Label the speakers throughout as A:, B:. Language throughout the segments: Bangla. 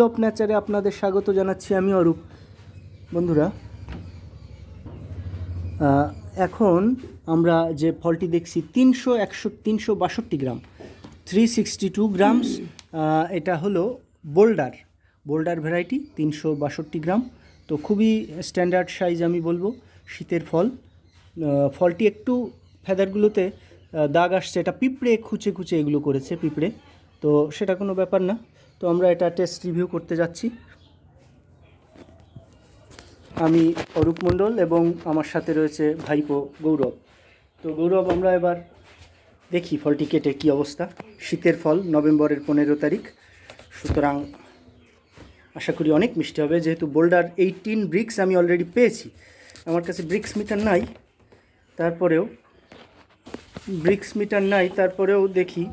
A: বিপ্লব নেচারে আপনাদের স্বাগত জানাচ্ছি আমি অরূপ। বন্ধুরা এখন আমরা যে ফলটি দেখছি, তিনশো একশো তিনশো বাষট্টি gram three sixty two grams এটা হলো বোল্ডার। বোল্ডার ভ্যারাইটি তিনশো বাষট্টি গ্রাম। তো খুবই স্ট্যান্ডার্ড সাইজ আমি বলব, শীতের ফল। ফলটি একটু ফেদারগুলোতে দাগ আসছে, এটা পিঁপড়ে খুঁচে খুঁচে এগুলো করেছে পিঁপড়ে। তো সেটা কোনো ব্যাপার না। তো আমরা এটা টেস্ট রিভিউ করতে যাচ্ছি। আমি অরূপ মণ্ডল এবং আমার সাথে রয়েছে ভাইপো গৌরব। তো গৌরব, আমরা এবার দেখি ফলটি কেটে কী অবস্থা। শীতের ফল নভেম্বরের পনেরো তারিখ। সুতরাং আশা করি অনেক মিষ্টি হবে। যেহেতু বোল্ডার এইটিন ব্রিক্স আমি অলরেডি পেয়েছি। আমার কাছে ব্রিক্স মিটার নাই। তারপরেও ব্রিক্স মিটার নাই। তারপরেও দেখি,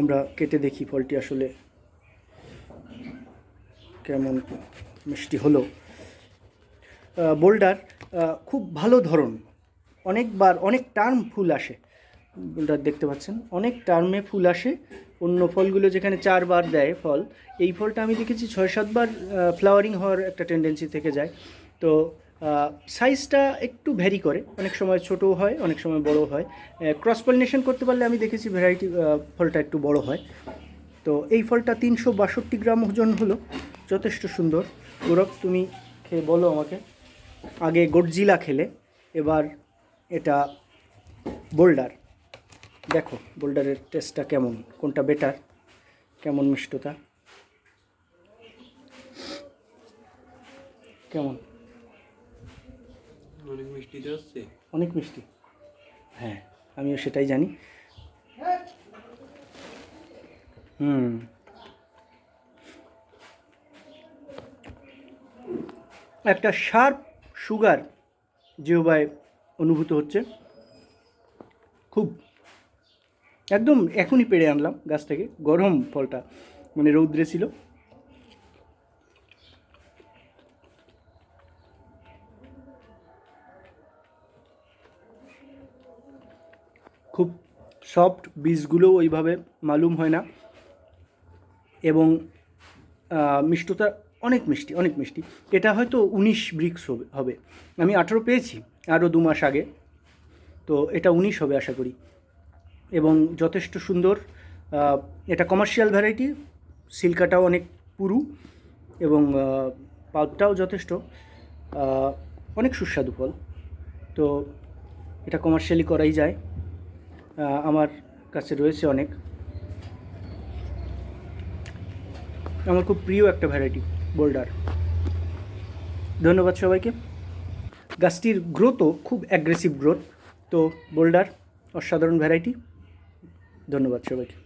A: আমরা কেটে দেখি ফলটি আসলে কেমন মিষ্টি হলো। বোল্ডার খুব ভালো ধরন। অনেকবার অনেক টার্ম ফুল আসে। বোল্ডার দেখতে পাচ্ছেন, অনেক টার্মে ফুল আসে। অন্য ফলগুলো যেখানে চারবার দেয় ফল, এই ফলটা আমি দেখেছি ছয়, সাতবার ফ্লাওয়ারিং হওয়ার একটা টেন্ডেন্সি থেকে যায়। তো সাইজটা একটু ভ্যারি করে। অনেক সময় ছোটও হয়, অনেক সময় বড় হয়। ক্রস পলিনেশন করতে পারলে আমি দেখেছি ভ্যারাইটি ফলটা একটু বড় হয়। তো এই ফলটা তিনশো বাষট্টি গ্রাম ওজন হলো। যথেষ্ট সুন্দর। গৌরব তুমি খেয়ে বলো আমাকে। আগে গডজিলা খেলে। এবার এটা বোল্ডার। দেখো বোল্ডারের টেস্টটা কেমন? কোনটা বেটার কেমন মিষ্টতা? কেমন?
B: অনেক মিষ্টি
A: অনেক মিষ্টি। হ্যাঁ আমিও সেটাই জানি। হুম। একটা শার্প সুগার জিহবায় অনুভূত হচ্ছে। খুব। একদম এখনই পেড়ে আনলাম গাছ থেকে। গরম ফলটা মানে রৌদ্রে ছিল। খুব সফট বীজগুলো ওইভাবে মালুম হয় না। মিষ্টতা অনেক মিষ্টি অনেক মিষ্টি। এটা হয়তো উনিশ ব্রিক্স হবে হবে। আমি আঠেরো পেয়েছি, আরও দু মাস আগে। তো এটা উনিশ হবে আশা করি। এবং যথেষ্ট সুন্দর এটা কমার্শিয়াল ভ্যারাইটি সিল্কাটাও অনেক পুরু এবং পাল্পটাও যথেষ্ট অনেক সুস্বাদু ফল। তো এটা কমার্শিয়ালি করাই যায়। আমার কাছে রয়েছে অনেক। আমার খুব প্রিয় একটা ভ্যারাইটি বোল্ডার ধন্যবাদ সবাইকে। গাছটির গ্রোথও খুব অ্যাগ্রেসিভ গ্রোথ তো বোল্ডার অসাধারণ ভ্যারাইটি ধন্যবাদ সবাইকে।